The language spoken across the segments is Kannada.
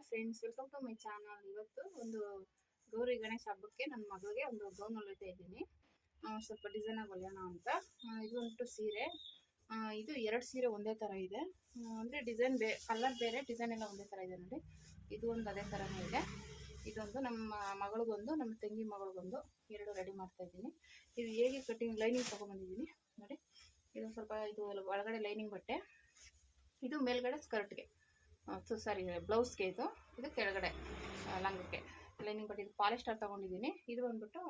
Hi friends welcome to my channel ಇವತ್ತು ಒಂದು ಗೌರಿ ಗಣೇಶ ಹಬ್ಬಕ್ಕೆ ನನ್ನ ಮಗಳಿಗೆ ಒಂದು ಗೌನ್ ಹೊಲಿತಾ ಇದ್ದೀನಿ. ಸ್ವಲ್ಪ ಡಿಸೈನ್ ಆಗಿ ಹೊಲಿಯೋಣ ಅಂತ. ಇದು ಉಂಟು ಸೀರೆ. ಇದು ಎರಡು ಸೀರೆ ಒಂದೇ ಥರ ಇದೆ. ಅಂದರೆ ಡಿಸೈನ್ ಬೇ ಕಲರ್ ಬೇರೆ ಡಿಸೈನ್ ಎಲ್ಲ ಒಂದೇ ಥರ ಇದೆ ನೋಡಿ. ಇದು ಒಂದು ಅದೇ ಥರನೇ ಇದೆ. ಇದೊಂದು ನಮ್ಮ ಮಗಳಿಗೊಂದು, ನಮ್ಮ ತಂಗಿ ಮಗಳಿಗೊಂದು ಎರಡು ರೆಡಿ ಮಾಡ್ತಾ ಇದ್ದೀನಿ. ಇದು ಹೇಗೆ ಕಟ್ಟಿಂಗ್ ಲೈನಿಂಗ್ ತೊಗೊಂಬಂದಿದ್ದೀನಿ ನೋಡಿ. ಇದು ಸ್ವಲ್ಪ ಇದು ಒಳಗಡೆ ಲೈನಿಂಗ್ ಬಟ್ಟೆ. ಇದು ಮೇಲ್ಗಡೆ ಸ್ಕರ್ಟ್ಗೆ ಸಾರಿ ಬ್ಲೌಸ್ಗೆ ಇದು ಇದು ಕೆಳಗಡೆ ಲಂಗಕ್ಕೆ. ಲೈನಿಂಗ್ ಬಟ್ ಇದು ಪಾಲಿಸ್ಟರ್ ತೊಗೊಂಡಿದ್ದೀನಿ. ಇದು ಬಂದ್ಬಿಟ್ಟು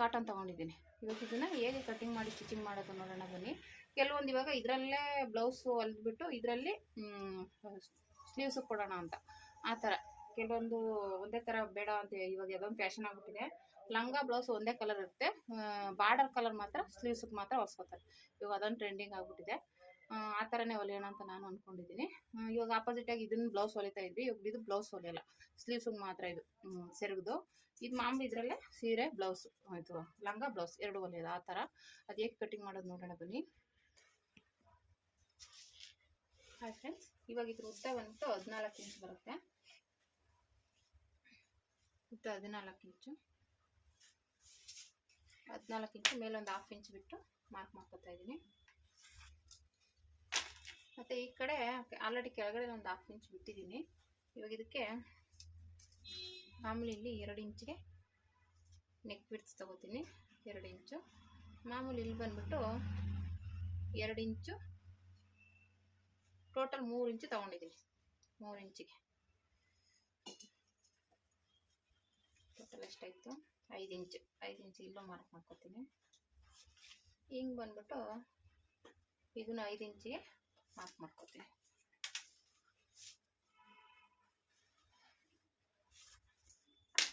ಕಾಟನ್ ತೊಗೊಂಡಿದ್ದೀನಿ. ಇವತ್ತು ಇದನ್ನು ಹೇಗೆ ಕಟ್ಟಿಂಗ್ ಮಾಡಿ ಸ್ಟಿಚಿಂಗ್ ಮಾಡೋದು ನೋಡೋಣ ಬನ್ನಿ. ಕೆಲವೊಂದು ಇವಾಗ ಇದರಲ್ಲೇ ಬ್ಲೌಸು ಹೊಲಿದ್ಬಿಟ್ಟು ಇದರಲ್ಲಿ ಸ್ಲೀವ್ಸ್ ಕೊಡೋಣ ಅಂತ. ಆ ಥರ. ಕೆಲವೊಂದು ಒಂದೇ ಥರ ಬೇಡ ಅಂತ ಇವಾಗ ಯಾವುದೊಂದು ಫ್ಯಾಷನ್ ಆಗ್ಬಿಟ್ಟಿದೆ. ಲಂಗ ಬ್ಲೌಸ್ ಒಂದೇ ಕಲರ್ ಇರುತ್ತೆ. ಬಾರ್ಡರ್ ಕಲರ್ ಮಾತ್ರ ಸ್ಲೀವ್ಸಿಗೆ ಮಾತ್ರ ಹೊಸ್ಕೋತಾರೆ ಇವಾಗ ಅದೊಂದು ಟ್ರೆಂಡಿಂಗ್ ಆಗ್ಬಿಟ್ಟಿದೆ. ಆ, ಥರನೇ ಹೊಲಿಯೋಣ ಅಂತ ನಾನು ಅಂದ್ಕೊಂಡಿದ್ದೀನಿ ಇವಾಗ ಆಪೋಸಿಟಾಗಿ ಇದನ್ನ ಬ್ಲೌಸ್ ಹೊಲಿತಾ ಇದ್ವಿ. ಇವಾಗ ಇದು ಬ್ಲೌಸ್ ಹೊಲಿಯಲ್ಲ. ಸ್ಲೀವ್ಸಿಗೆ ಮಾತ್ರ ಇದು ಸೆರಗದು. ಇದು ಮಾಮೂಲಿ ಇದರಲ್ಲೇ ಸೀರೆ ಬ್ಲೌಸ್ ಇದು ಲಂಗ ಬ್ಲೌಸ್ ಎರಡು ಹೊಲಿಯೋದು ಆ ಥರ ಅದು ಹೇಗೆ ಕಟಿಂಗ್ ಮಾಡೋದು ನೋಡೋಣ ಬನ್ನಿ. ಹಾಯ್ ಫ್ರೆಂಡ್ಸ್ ಇವಾಗ ಇದ್ರ ಉದ್ದ ಬಂತು ಹದಿನಾಲ್ಕು ಇಂಚ್ ಬರುತ್ತೆ. ಉದ್ದ ಹದಿನಾಲ್ಕು ಇಂಚು ಹದಿನಾಲ್ಕು ಇಂಚು ಮೇಲೊಂದು ಹಾಫ್ ಇಂಚ್ ಬಿಟ್ಟು ಮಾರ್ಕ್ ಮಾಡ್ಕೊತಾ ಇದ್ದೀನಿ. ಮತ್ತು ಈ ಕಡೆ ಆಲ್ರೆಡಿ ಕೆಳಗಡೆ ಒಂದು ಹಾಫ್ ಇಂಚ್ ಬಿಟ್ಟಿದ್ದೀನಿ. ಇವಾಗ ಇದಕ್ಕೆ ಮಾಮೂಲಿ ಇಲ್ಲಿ ಎರಡು ಇಂಚಿಗೆ ನೆಕ್ ಬಿಡ್ಸ್ ತಗೋತೀನಿ. ಎರಡು ಇಂಚು. ಮಾಮೂಲಿ ಇಲ್ಲಿ ಬಂದ್ಬಿಟ್ಟು ಎರಡು ಇಂಚು. ಟೋಟಲ್ ಮೂರು ಇಂಚು ತೊಗೊಂಡಿದ್ದೀನಿ. ಮೂರು ಇಂಚಿಗೆ. ಟೋಟಲ್ ಎಷ್ಟಾಯಿತು? ಐದು ಇಂಚು. ಐದು ಇಂಚು ಇಲ್ಲೋ ಮಾರ್ಕ್ ಮಾಡ್ಕೊತೀನಿ. ಹಿಂಗೆ ಬಂದ್ಬಿಟ್ಟು ಇದನ್ನು ಐದು ಇಂಚಿಗೆ ಮಾರ್ಕ್ ಮಾಡ್ಕೊತೀನಿ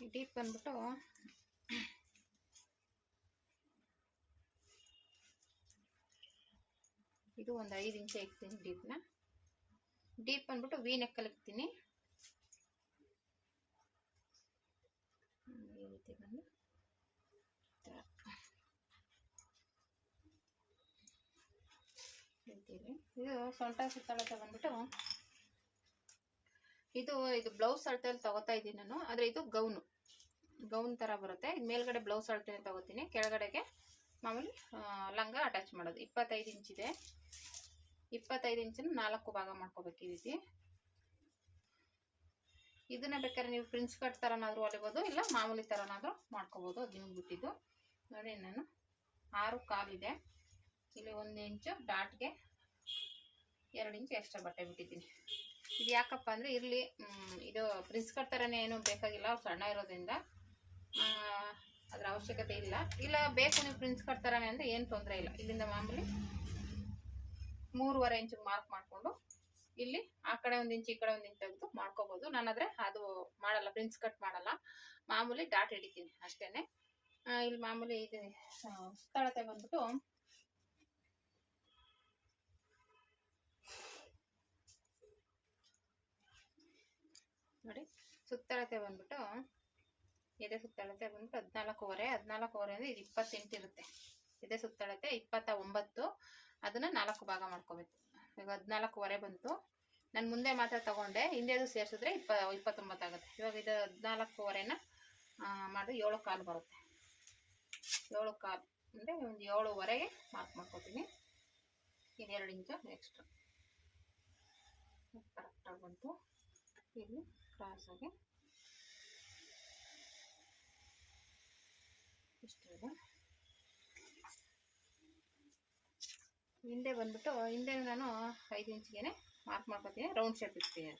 ಡೀಪ್ ಬಂದ್ಬಿಟ್ಟು ಇದು ಒಂದು ಐದು ಇಂಚೆ ಇಕ್ತೀನಿ ಡೀಪ್ನ ಡೀಪ್ ಬಂದ್ಬಿಟ್ಟು ವಿ ನೆಕ್ಕಲ್ಲಿ ಇಕ್ತೀನಿ ಈ ರೀತಿ ಬಂದು. ಇಡ್ತೀವಿ. ಇದು ಸೊಂಟ ಸುತ್ತಳತೆ ಬಂದ್ಬಿಟ್ಟು ಇದು ಇದು ಬ್ಲೌಸ್ ಅಳತೆಯಲ್ಲಿ ತಗೋತಾ ಇದ್ದೀನಿ ನಾನು, ಆದರೆ ಇದು ಗೌನು. ಗೌನ್ ಥರ ಬರುತ್ತೆ. ಇದು ಮೇಲ್ಗಡೆ ಬ್ಲೌಸ್ ಅಳತೆನೇ ತಗೋತೀನಿ. ಕೆಳಗಡೆಗೆ ಮಾಮೂಲಿ ಲಂಗ ಅಟ್ಯಾಚ್ ಮಾಡೋದು. ಇಪ್ಪತ್ತೈದು ಇಂಚಿದೆ ಇಪ್ಪತ್ತೈದು ಇಂಚನ್ನು ನಾಲ್ಕು ಭಾಗ ಮಾಡ್ಕೋಬೇಕು ಈ ರೀತಿ. ಇದನ್ನ ಬೇಕಾದ್ರೆ ನೀವು ಪ್ರಿನ್ಸ್ ಕಟ್ ಥರನಾದರೂ ಹೊಲಿಬೋದು, ಇಲ್ಲ ಮಾಮೂಲಿ ಥರನಾದರೂ ಮಾಡ್ಕೋಬೋದು. ಅದು ನಿಮ್ಗೆ ಬಿಟ್ಟಿದ್ದು. ನೋಡಿ, ನಾನು ಆರು ಕಾಲಿದೆ. ಇಲ್ಲಿ ಒಂದು ಇಂಚು ಡಾಟ್ಗೆ ಎರಡು ಇಂಚು ಎಕ್ಸ್ಟ್ರಾ ಬಟ್ಟೆ ಬಿಟ್ಟಿದ್ದೀನಿ. ಇದು ಯಾಕಪ್ಪ ಅಂದರೆ ಇರಲಿ ಇದು ಪ್ರಿನ್ಸ್ ಕಟ್ ಥರನೇ ಏನು ಬೇಕಾಗಿಲ್ಲ ಸಣ್ಣ ಇರೋದ್ರಿಂದ. ಅದರ ಅವಶ್ಯಕತೆ ಇಲ್ಲ. ಇಲ್ಲ, ಬೇಕು ನೀವು ಪ್ರಿನ್ಸ್ ಕಟ್ ಥರನೇ ಅಂದರೆ ಏನು ತೊಂದರೆ ಇಲ್ಲ. ಇಲ್ಲಿಂದ ಮಾಮೂಲಿ ಮೂರುವರೆ ಇಂಚಿಗೆ ಮಾರ್ಕ್ ಮಾಡಿಕೊಂಡು ಇಲ್ಲಿ ಆ ಕಡೆ ಒಂದು ಇಂಚು, ಈ ಕಡೆ ಒಂದು ಇಂಚು ತೆಗೆದು ಮಾಡ್ಕೋಬೋದು. ನಾನಾದರೆ ಅದು ಮಾಡಲ್ಲ ಪ್ರಿನ್ಸ್ ಕಟ್ ಮಾಡಲ್ಲ. ಮಾಮೂಲಿ ಡಾಟ್ ಹಿಡಿತೀನಿ ಅಷ್ಟೇ ಇಲ್ಲಿ ಮಾಮೂಲಿ ಇದು ಸ್ಥಳತೆ ಸುತ್ತಳತೆ ಬಂದ್ಬಿಟ್ಟು ನೋಡಿ ಸುತ್ತಳತೆ ಬಂದ್ಬಿಟ್ಟು, ಎದೆ ಸುತ್ತಳತೆ ಬಂದ್ಬಿಟ್ಟು ಹದಿನಾಲ್ಕೂವರೆ ಹದಿನಾಲ್ಕೂವರೆ ಅಂದರೆ ಇದು ಇಪ್ಪತ್ತೆಂಟು ಇರುತ್ತೆ. ಎದೆ ಸುತ್ತಳತೆ ಇಪ್ಪತ್ತ ಒಂಬತ್ತು ಅದನ್ನು ನಾಲ್ಕು ಭಾಗ ಮಾಡ್ಕೋಬೇಕು. ಈಗ ಹದಿನಾಲ್ಕೂವರೆ ಬಂತು. ನಾನು ಮುಂದೆ ಮಾತ್ರ ತಗೊಂಡೆ ಹಿಂದೆದು ಸೇರಿಸಿದ್ರೆ ಇಪ್ಪ, ಇಪ್ಪತ್ತೊಂಬತ್ತಾಗುತ್ತೆ. ಇವಾಗ ಇದು ಹದಿನಾಲ್ಕೂವರೆನ ಮಾಡಿ ಏಳು ಕಾಲು ಬರುತ್ತೆ. ಏಳು ಕಾಲು, ಅಂದರೆ ಒಂದು ಏಳುವರೆಗೆ ಮಾರ್ಕ್ ಮಾಡ್ಕೊತೀನಿ. ಇನ್ನೆರಡು ಇಂಚು ಎಕ್ಸ್ಟ್ರಾ ಕರೆಕ್ಟಾಗಿ ಬಂತು. ಇಲ್ಲಿ. ಕ್ರಾಸಾಗಿ ಇದೆ. ಹಿಂದೆ ಬಂದ್ಬಿಟ್ಟು, ಹಿಂದೆ ನಾನು ಐದು ಇಂಚಿಗೆ ಮಾರ್ಕ್ ಮಾಡ್ಕೊತೀನಿ ರೌಂಡ್ ಶೇಪ್ ಇಡ್ತೀನಿ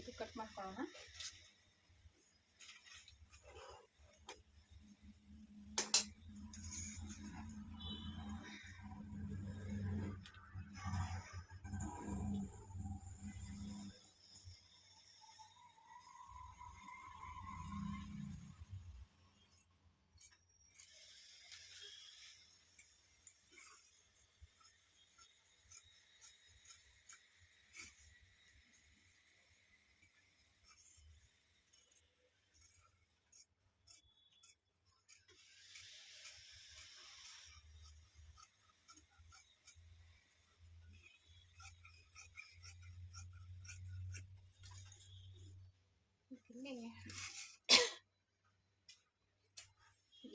ಇದು ಕಟ್ ಮಾಡ್ಕೊಳ್ಳೋಣ.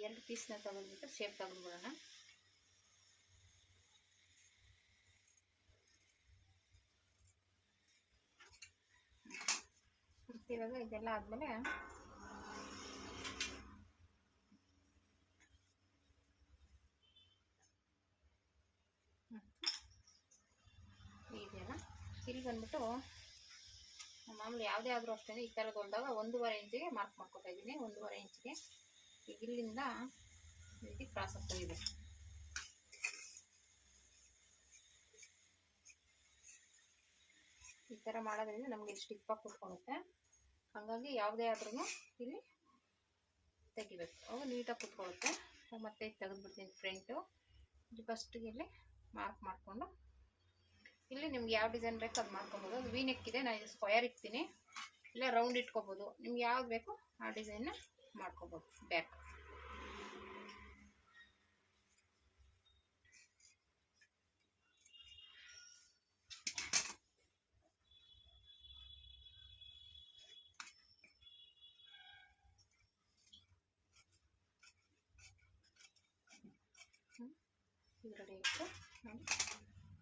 ಎರಡು ಪೀಸ್ನ ತಗೊಂಡ್ಬಿಟ್ಟು ಶೇಪ್ ತಗೊಂಡ್ಬಿಡೋಣ. ಇವಾಗ ಇದೆಲ್ಲ ಆದಮೇಲೆ ಇದೆಯಲ್ಲ ಇಲ್ಲಿ ಬಂದ್ಬಿಟ್ಟು ಮಾಮೂಲಿ ಯಾವುದೇ ಆದರೂ ಅಷ್ಟೇ ಈ ಥರದ್ದು ಹೊಲ್ದಾಗ ಒಂದೂವರೆ ಇಂಚಿಗೆ ಮಾರ್ಕ್ ಮಾಡ್ಕೊತಾ ಇದ್ದೀನಿ, ಒಂದೂವರೆ ಇಂಚಿಗೆ. ಈಗ ಇಲ್ಲಿಂದ ರೀತಿ ಕ್ರಾಸ್ ಆಗ್ತಾ ಇದೆ ಈ ಥರ ಮಾಡೋದ್ರಿಂದ ನಮಗೆ ಸ್ಟಿಪ್ಪಾಗಿ ಕುತ್ಕೊಳುತ್ತೆ ಹಾಗಾಗಿ ಯಾವುದೇ ಆದ್ರೂ ಇಲ್ಲಿ ತೆಗಿಬೇಕು. ಅವು ನೀಟಾಗಿ ಕುತ್ಕೊಳ್ಳುತ್ತೆ. ಮತ್ತೆ ತೆಗೆದ್ಬಿಡ್ತೀನಿ ಫ್ರಂಟು ಫಸ್ಟಿಗೆ ಇಲ್ಲಿ ಮಾರ್ಕ್ ಮಾಡಿಕೊಂಡು ಇಲ್ಲಿ ನಿಮ್ಗೆ ಯಾವ ಡಿಸೈನ್ ಬೇಕು ಅದು ಮಾಡ್ಕೊಬೋದು. ಅದು ಇದೆ, ನಾನು ಇದು ಸ್ಕ್ವಯರ್ ಇಕ್ತೀನಿ ಇಲ್ಲ ರೌಂಡ್ ಇಟ್ಕೋಬೋದು. ನಿಮ್ಗೆ ಯಾವ್ದು ಬೇಕು ಆ ಡಿಸೈನ್ನ ಮಾಡ್ಕೋಬೋದು. ಬ್ಯಾಕ್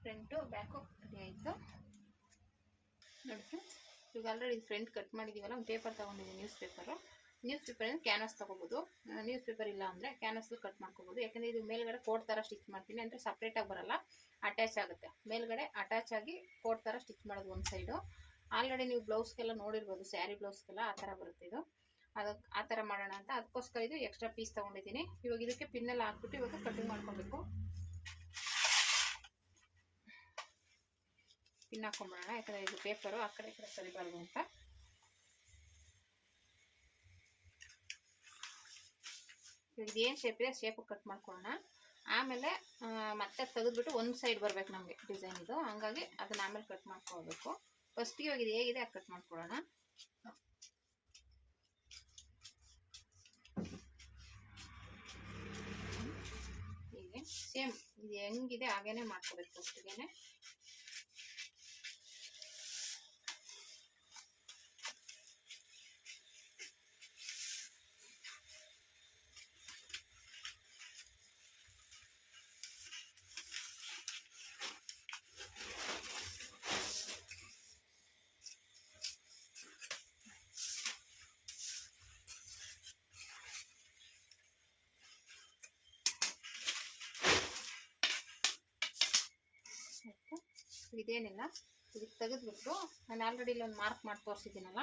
ಫ್ರಂಟು ಬ್ಯಾಕು ಆಯಿತು? ನೋಡಿ ಫ್ರೆಂಡ್ಸ್ ಈಗ ಆಲ್ರೆಡಿ ಫ್ರಂಟ್ ಕಟ್ ಮಾಡಿದ್ದೀವಲ್ಲ ಒಂದು ಪೇಪರ್ ತೊಗೊಂಡಿದ್ದೀನಿ ನ್ಯೂಸ್ ಪೇಪರು ನ್ಯೂಸ್ ಪೇಪರಿಂದ ಕ್ಯಾನ್ವಾಸ್ ತೊಗೋಬೋದು. ನ್ಯೂಸ್ ಪೇಪರ್ ಇಲ್ಲ ಅಂದರೆ ಕ್ಯಾನ್ವಾಸಲ್ಲಿ ಕಟ್ ಮಾಡ್ಕೋಬೋದು. ಯಾಕಂದರೆ ಇದು ಮೇಲ್ಗಡೆ ಕೋಟ್ ಥರ ಸ್ಟಿಚ್ ಮಾಡ್ತೀನಿ, ಅಂದರೆ ಸಪ್ರೇಟಾಗಿ ಬರಲ್ಲ ಅಟ್ಯಾಚ್ ಆಗುತ್ತೆ. ಮೇಲ್ಗಡೆ ಅಟ್ಯಾಚ್ ಆಗಿ ಕೋಟ್ ಥರ ಸ್ಟಿಚ್ ಮಾಡೋದು ಒಂದು ಸೈಡು ಆಲ್ರೆಡಿ ನೀವು ಬ್ಲೌಸ್ಗೆಲ್ಲ ನೋಡಿರ್ಬೋದು ಸ್ಯಾರಿ ಬ್ಲೌಸ್ಗೆಲ್ಲ ಆ ಥರ ಬರುತ್ತೆ ಇದು. ಅದಕ್ಕೆ ಆ ಥರ ಮಾಡೋಣ ಅಂತ. ಅದಕ್ಕೋಸ್ಕರ ಇದು ಎಕ್ಸ್ಟ್ರಾ ಪೀಸ್ ತೊಗೊಂಡಿದ್ದೀನಿ. ಇವಾಗ ಇದಕ್ಕೆ ಪಿನ್ನೆಲ್ಲ ಹಾಕ್ಬಿಟ್ಟು ಇವಾಗ ಕಟಿಂಗ್ ಮಾಡ್ಕೊಬೇಕು. ಪಿನ್ ಹಾಕೊಂಡ್ಬಿಡೋಣ ಯಾಕಂದರೆ ಇದು ಪೇಪರು ಆ ಕಡೆ ಈ ಕಡೆ ಸರಿಬಾರ್ದು ಅಂತ. ಏನು ಶೇಪ್ ಇದೆ? ಶೇಪ್ ಕಟ್ ಮಾಡ್ಕೊಳ್ಳೋಣ. ಆಮೇಲೆ ಮತ್ತೆ ತೆಗೆದ್ಬಿಟ್ಟು ಒಂದು ಸೈಡ್ ಬರಬೇಕು ನಮಗೆ ಡಿಸೈನ್ ಇದು. ಹಂಗಾಗಿ ಅದನ್ನ ಆಮೇಲೆ ಕಟ್ ಮಾಡ್ಕೊಳ್ಬೇಕು. ಫಸ್ಟ್ ಇವಾಗ ಇದು ಹೇಗಿದೆ, ಅದು ಕಟ್ ಮಾಡ್ಕೊಳ್ಳೋಣ. ಹೀಗೆ. ಸೇಮ್ ಇದು ಹೆಂಗಿದೆ, ಹಾಗೇನೆ ಮಾಡ್ಕೋಬೇಕು ಫಸ್ಟಿಗೆನೆ ಇದೇನಿಲ್ಲ ಇದಕ್ಕೆ ತೆಗೆದ್ಬಿಟ್ಟು ನಾನು ಆಲ್ರೆಡಿ ಇಲ್ಲೊಂದು ಮಾರ್ಕ್ ಮಾಡಿ ತೋರಿಸಿದ್ದೀನಲ್ಲ,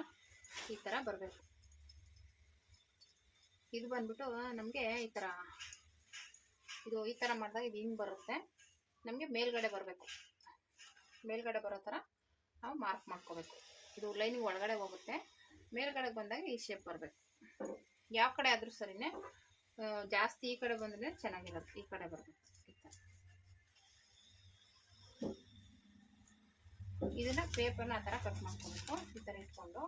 ಈ ಥರ ಬರಬೇಕು. ಇದು ಬಂದ್ಬಿಟ್ಟು ನಮಗೆ ಈ ಥರ ಇದು ಈ ಥರ ಮಾಡಿದಾಗ ಇದು ಹಿಂಗೆ ಬರುತ್ತೆ. ನಮಗೆ ಮೇಲ್ಗಡೆ ಬರಬೇಕು. ಮೇಲ್ಗಡೆ ಬರೋ ಥರ ನಾವು ಮಾರ್ಕ್ ಮಾಡ್ಕೋಬೇಕು. ಇದು ಲೈನಿಗೆ ಒಳಗಡೆ ಹೋಗುತ್ತೆ. ಮೇಲ್ಗಡೆ ಬಂದಾಗ ಈ ಶೇಪ್ ಬರಬೇಕು. ಯಾವ ಕಡೆ ಆದರೂ ಸರಿನೇ ಜಾಸ್ತಿ ಈ ಕಡೆ ಬಂದ್ರೆ ಚೆನ್ನಾಗಿರುತ್ತೆ. ಈ ಕಡೆ ಬರಬೇಕು. ಇದನ್ನ ಪೇಪರ್ನ ಆ ಥರ ಕಟ್ ಮಾಡ್ಕೊಬೇಕು. ಈ ಥರ ಇಟ್ಕೊಂಡು.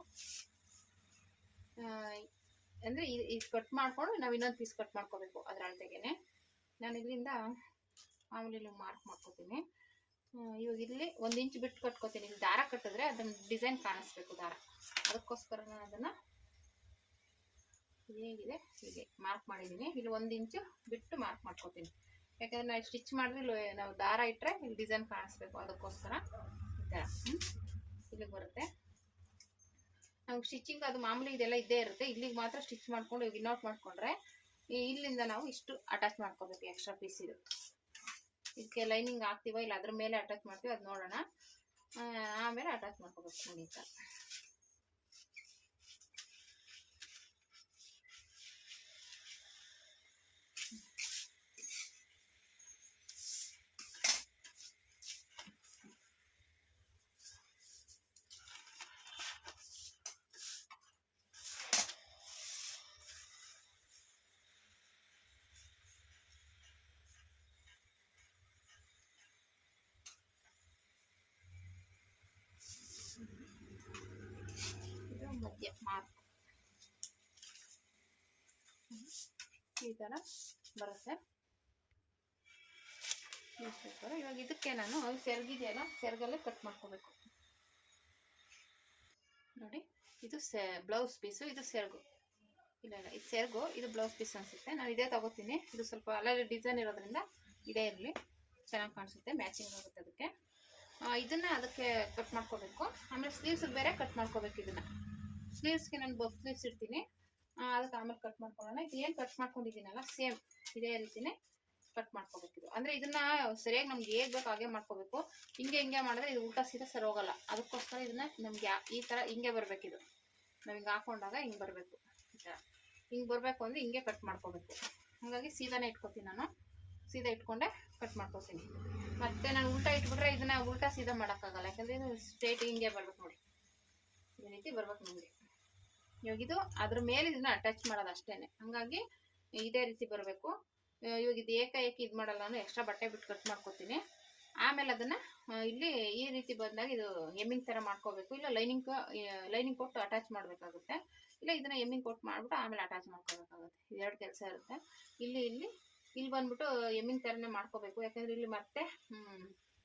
ಅಂದರೆ ಇದು ಇದು ಕಟ್ ಮಾಡ್ಕೊಂಡು ನಾವು ಇನ್ನೊಂದು ಪೀಸ್ ಕಟ್ ಮಾಡ್ಕೋಬೇಕು ಅದರ ಅಳತೆಗೆನೆ ನಾನು ಇಲ್ಲಿಂದ ಮಾಮೂಲಿ ಮಾರ್ಕ್ ಮಾಡ್ಕೋತೀನಿ. ಇವಾಗ ಇಲ್ಲಿ ಒಂದು ಇಂಚ್ ಬಿಟ್ಟು ಕಟ್ಕೋತೀನಿ. ಇಲ್ಲಿ ದಾರ ಕಟ್ಟಿದ್ರೆ ಅದನ್ನು ಡಿಸೈನ್ ಕಾಣಿಸ್ಬೇಕು ದಾರ. ಅದಕ್ಕೋಸ್ಕರ ನಾನು ಅದನ್ನು ಹೇಗಿದೆ ಹೀಗೆ ಮಾರ್ಕ್ ಮಾಡಿದ್ದೀನಿ. ಇಲ್ಲಿ ಒಂದು ಇಂಚು ಬಿಟ್ಟು ಮಾರ್ಕ್ ಮಾಡ್ಕೋತೀನಿ. ಯಾಕಂದ್ರೆ ನಾವು ಸ್ಟಿಚ್ ಮಾಡಿದ್ರೆ ನಾವು ದಾರ ಇಟ್ಟರೆ ಇಲ್ಲಿ ಡಿಸೈನ್ ಕಾಣಿಸ್ಬೇಕು ಅದಕ್ಕೋಸ್ಕರ. ಇಲ್ಲಿಗೆ ಬರುತ್ತೆ. ನಮ್ಗೆ ಸ್ಟಿಚಿಂಗ್ ಅದು ಮಾಮೂಲಿ ಇದೆಲ್ಲ ಇದ್ದೇ ಇರುತ್ತೆ. ಇಲ್ಲಿಗೆ ಮಾತ್ರ ಸ್ಟಿಚ್ ಮಾಡ್ಕೊಂಡು ಇವಾಗ ಇನ್ನೌಟ್ ಮಾಡ್ಕೊಂಡ್ರೆ ಇಲ್ಲಿಂದ ನಾವು ಇಷ್ಟು ಅಟ್ಯಾಚ್ ಮಾಡ್ಕೋಬೇಕು ಎಕ್ಸ್ಟ್ರಾ ಪೀಸ್ ಇದು. ಇದಕ್ಕೆ ಲೈನಿಂಗ್ ಹಾಕ್ತೀವ ಇಲ್ಲ ಅದ್ರ ಮೇಲೆ ಅಟ್ಯಾಚ್ ಮಾಡ್ತೀವಿ, ಅದು ನೋಡೋಣ. ಆಮೇಲೆ ಅಟ್ಯಾಚ್ ಮಾಡ್ಕೋಬೇಕು ನೋಡಿ ಮಾರ್ಕ್ ಈ ಥರ ಬರುತ್ತೆ. ನ್ಯೂಸ್ ಪೇಪರ್ ಇವಾಗ ಇದಕ್ಕೆ ನಾನು ಸೆರ್ಗಿದೆಯಲ್ಲ, ಸೆರ್ಗಲ್ಲೇ ಕಟ್ ಮಾಡ್ಕೋಬೇಕು. ನೋಡಿ, ಇದು ಸೆ ಬ್ಲೌಸ್ ಪೀಸು ಇದು ಸೆರ್ಗು. ಇಲ್ಲ ಇಲ್ಲ, ಇದು ಸೆರ್ಗು, ಇದು ಬ್ಲೌಸ್ ಪೀಸ್ ಅನಿಸುತ್ತೆ. ನಾನು ಇದೇ ತಗೋತೀನಿ. ಇದು ಸ್ವಲ್ಪ ಅಲ್ಲಲ್ಲಿ ಡಿಸೈನ್ ಇರೋದ್ರಿಂದ ಇದೇ ಇರಲಿ. ಚೆನ್ನಾಗಿ ಕಾಣಿಸುತ್ತೆ ಮ್ಯಾಚಿಂಗ್ ಆಗುತ್ತೆ ಅದಕ್ಕೆ. ಇದನ್ನು ಅದಕ್ಕೆ ಕಟ್ ಮಾಡ್ಕೋಬೇಕು. ಆಮೇಲೆ ಸ್ಲೀವ್ಸ್ ಬೇರೆ ಕಟ್ ಮಾಡ್ಕೋಬೇಕು ಇದನ್ನ. ಸ್ಲೀವ್ಸ್ಗೆ ನಾನು ಬಫ್ ಸ್ಲೀವ್ಸ್ ಇಡ್ತೀನಿ. ಅದಕ್ಕೆ ಆಮೇಲೆ ಕಟ್ ಮಾಡ್ಕೊಳ್ಳೋಣ. ಇದು ಏನು ಕಟ್ ಮಾಡ್ಕೊಂಡಿದ್ದೀನಲ್ಲ ಸೇಮ್ ಇದೇ ರೀತಿನೇ ಕಟ್ ಮಾಡ್ಕೋಬೇಕಿದು. ಅಂದರೆ ಇದನ್ನ ಸರಿಯಾಗಿ ನಮ್ಗೆ ಹೇಗೆ ಬೇಕು ಹಾಗೆ ಮಾಡ್ಕೋಬೇಕು. ಹಿಂಗೆ ಹಿಂಗೆ ಮಾಡಿದ್ರೆ ಇದು ಊಟ ಸೀದಾ ಸರಿ ಹೋಗಲ್ಲ. ಅದಕ್ಕೋಸ್ಕರ ಇದನ್ನ ನಮ್ಗೆ ಈ ಥರ ಹಿಂಗೆ ಬರಬೇಕಿದು. ನಾವು ಹಿಂಗೆ ಹಾಕೊಂಡಾಗ ಹಿಂಗೆ ಬರಬೇಕು. ಹಿಂಗೆ ಬರಬೇಕು ಅಂದರೆ ಹಿಂಗೆ ಕಟ್ ಮಾಡ್ಕೋಬೇಕು. ಹಾಗಾಗಿ ಸೀದಾನೇ ಇಟ್ಕೋತೀನಿ ನಾನು. ಸೀದಾ ಇಟ್ಕೊಂಡೆ ಕಟ್ ಮಾಡ್ಕೋತೀನಿ. ಮತ್ತೆ ನಾನು ಉಲ್ಟಾ ಇಟ್ಬಿಟ್ರೆ ಇದನ್ನ ಉಲ್ಟಾ ಸೀದಾ ಮಾಡೋಕ್ಕಾಗಲ್ಲ. ಯಾಕಂದರೆ ಇದು ಸ್ಟ್ರೇಟ್ ಹಿಂಗೆ ಬರ್ಬೇಕು ನೋಡಿ. ಈ ರೀತಿ ಬರ್ಬೇಕು ನಮಗೆ. ಇವಾಗ ಇದು ಅದ್ರ ಮೇಲೆ ಇದನ್ನ ಅಟ್ಯಾಚ್ ಮಾಡೋದು ಅಷ್ಟೇನೆ. ಹಂಗಾಗಿ ಇದೇ ರೀತಿ ಬರಬೇಕು. ಇವಾಗ ಇದು ಏಕಾಏಕಿ ಇದು ಮಾಡಲ್ಲ ನಾನು ಎಕ್ಸ್ಟ್ರಾ ಬಟ್ಟೆ ಬಿಟ್ಟು ಕಟ್ ಮಾಡ್ಕೊತೀನಿ. ಆಮೇಲೆ ಅದನ್ನ ಇಲ್ಲಿ ಈ ರೀತಿ ಬಂದಾಗ ಇದು ಎಮ್ಮಿಂಗ್ ಥರ ಮಾಡ್ಕೋಬೇಕು. ಇಲ್ಲ ಲೈನಿಂಗ್ ಲೈನಿಂಗ್ ಕೊಟ್ಟು ಅಟ್ಯಾಚ್ ಮಾಡಬೇಕಾಗುತ್ತೆ. ಇಲ್ಲ, ಇದನ್ನ ಎಮ್ಮಿಂಗ್ ಕೊಟ್ಟು ಮಾಡ್ಬಿಟ್ಟು ಆಮೇಲೆ ಅಟ್ಯಾಚ್ ಮಾಡ್ಕೋಬೇಕಾಗುತ್ತೆ. ಎರಡು ಕೆಲಸ ಇರುತ್ತೆ. ಇಲ್ಲಿ ಇಲ್ಲಿ ಇಲ್ಲಿ ಬಂದ್ಬಿಟ್ಟು ಎಮ್ಮಿಂಗ್ ಥರನೇ ಮಾಡ್ಕೋಬೇಕು. ಯಾಕಂದ್ರೆ ಇಲ್ಲಿ ಮತ್ತೆ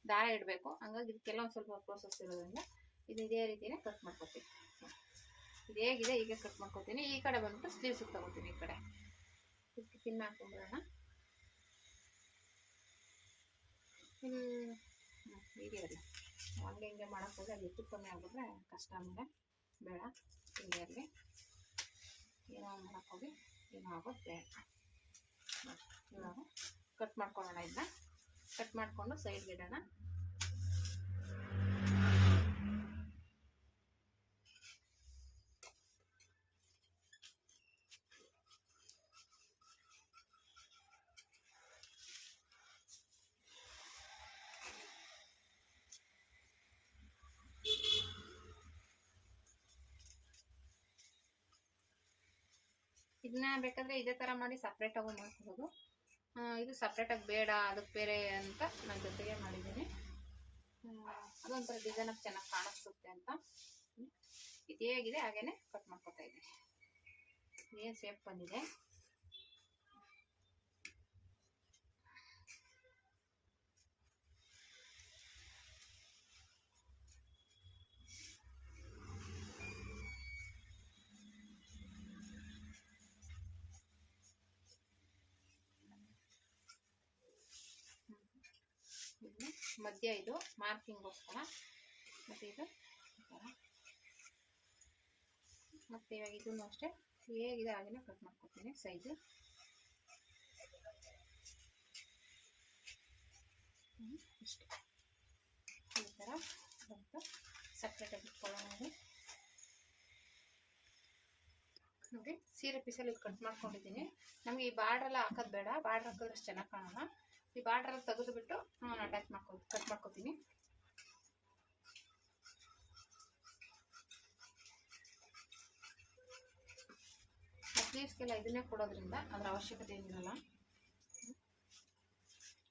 ದಾರ ಇಡಬೇಕು. ಹಂಗಾಗಿ ಇದಕ್ಕೆಲ್ಲ ಒಂದು ಸ್ವಲ್ಪ ಪ್ರೋಸೆಸ್ ಇರೋದ್ರಿಂದ ಇದು ಇದೇ ರೀತಿನೇ ಕಟ್ ಮಾಡ್ಕೊತೀನಿ ಇದು ಹೇಗಿದೆ ಈಗ ಕಟ್ ಮಾಡ್ಕೊತೀನಿ ಈ ಕಡೆ ಬಂದ್ಬಿಟ್ಟು ಸ್ಲೀವ್ಸ್ ತಗೋತೀನಿ ಈ ಕಡೆ. ಇದಕ್ಕೆ ಪಿನ್ ಹಾಕೊಂಡ್ಬಿಡೋಣ. ಹೀಗೆ ಹಂಗೆ ಹಿಂಗೆ ಮಾಡಕ್ಕೆ ಹೋದ್ರೆ ಅದು ಹೆಚ್ಚು ಕಮ್ಮಿ ಆಗಿಬಿಟ್ರೆ ಕಷ್ಟ ಆಮೇಲೆ. ಬೇಡ, ಹೀಗೆ ಏನೋ ಮಾಡಕ್ಕೆ ಹೋಗಿ ಏನೋ ಆಗುತ್ತೆ ಇವಾಗ ಕಟ್ ಮಾಡ್ಕೊಳ್ಳೋಣ ಇದನ್ನ ಕಟ್ ಮಾಡಿಕೊಂಡು ಸೈಡ್ಗೆ ಇಡೋಣ. ಇದನ್ನ ಬೇಕಾದ್ರೆ ಇದೇ ಥರ ಮಾಡಿ ಸಪ್ರೇಟಾಗೂ ಮಾಡ್ಕೋಬೋದು. ಇದು ಸಪ್ರೇಟಾಗಿ ಬೇಡ, ಅದಕ್ಕೆ ಬೇರೆ ಅಂತ ನನ್ನ ಜೊತೆಗೆ ಮಾಡಿದ್ದೀನಿ. ಅದೊಂಥರ ಡಿಸೈನ್ ಆಗಿ ಚೆನ್ನಾಗಿ ಕಾಣಿಸುತ್ತೆ ಅಂತ. ಇದು ಹೇಗಿದೆ ಹಾಗೇನೆ ಕಟ್ ಮಾಡ್ಕೊತಾ ಇದ್ದೀನಿ. ಏನು ಸೇಫ್ ಬಂದಿದೆ? ಮಧ್ಯ ಇದು ಮಾರ್ಕಿಂಗ್ಗೋಸ್ಕರ ಮತ್ತು ಇದು ಮತ್ತೆ ಇವಾಗ ಇದನ್ನು ಅಷ್ಟೇ ಹೇಗಿದೆ ಹಾಗೆಯೇ ಕಟ್ ಮಾಡ್ಕೊತೀನಿ ಸೈಜು. ಇಷ್ಟೇ. ಈ ಥರ ಬಂತು. ಸಪ್ರೇಟಾಗಿ ಇಟ್ಕೊಳ್ಳೋಣ ಇದು ನೋಡಿ, ಸೀರೆ ಪೀಸಲ್ಲಿ ಕಟ್ ಮಾಡ್ಕೊಂಡಿದ್ದೀನಿ. ನಮಗೆ ಈ ಬಾರ್ಡ್ರೆಲ್ಲ ಹಾಕೋದು ಬೇಡ. ಬಾರ್ಡ್ರ್ ಹಾಕಿದ್ರೆ ಚೆನ್ನಾಗಿ ಕಾಣಲ್ಲ. ಈ ಬಾರ್ಡ್ರೆಲ್ಲ ತೆಗೆದುಬಿಟ್ಟು ನಾನು ಅಟ್ಯಾಚ್ ಮಾಡ್ಕೊ ಕಟ್ ಮಾಡ್ಕೊತೀನಿ. ಸ್ಲೀವ್ಸ್ಗೆಲ್ಲ ಇದನ್ನೇ ಕೊಡೋದ್ರಿಂದ ಅದರ ಅವಶ್ಯಕತೆ ಏನಿರಲ್ಲ.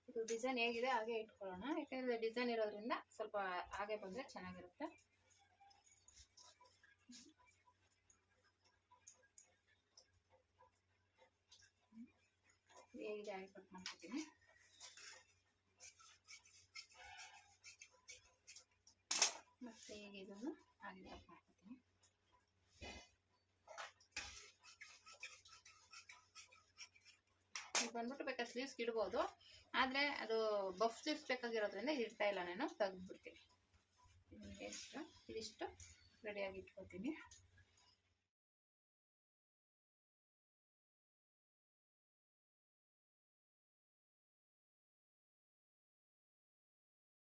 ಇದು ಡಿಸೈನ್ ಹೇಗಿದೆ ಹಾಗೆ ಇಟ್ಕೊಳ್ಳೋಣ. ಯಾಕಂದರೆ ಡಿಸೈನ್ ಇರೋದ್ರಿಂದ ಸ್ವಲ್ಪ ಹಾಗೆ ಬಂದರೆ ಚೆನ್ನಾಗಿರುತ್ತೆ. ಹೇಗಿದೆ ಹಾಗೆ ಕಟ್ ಮಾಡ್ಕೊತೀನಿ. ಹೇಗೆ ಇದನ್ನು ಬಂದ್ಬಿಟ್ಟು ಬೇಕಾದ್ರೆ ಸ್ಲೀವ್ಸ್ ಇಡ್ಬೋದು. ಆದರೆ ಅದು ಬಫ್ ಸ್ಲೀವ್ಸ್ ಬೇಕಾಗಿರೋದ್ರಿಂದ ಇಡ್ತಾ ಇಲ್ಲ ನಾನು, ತೆಗೆದ್ಬಿಡ್ತೀನಿ. ಎಷ್ಟು? ಇದಿಷ್ಟು ರೆಡಿಯಾಗಿ ಇಟ್ಕೊತೀನಿ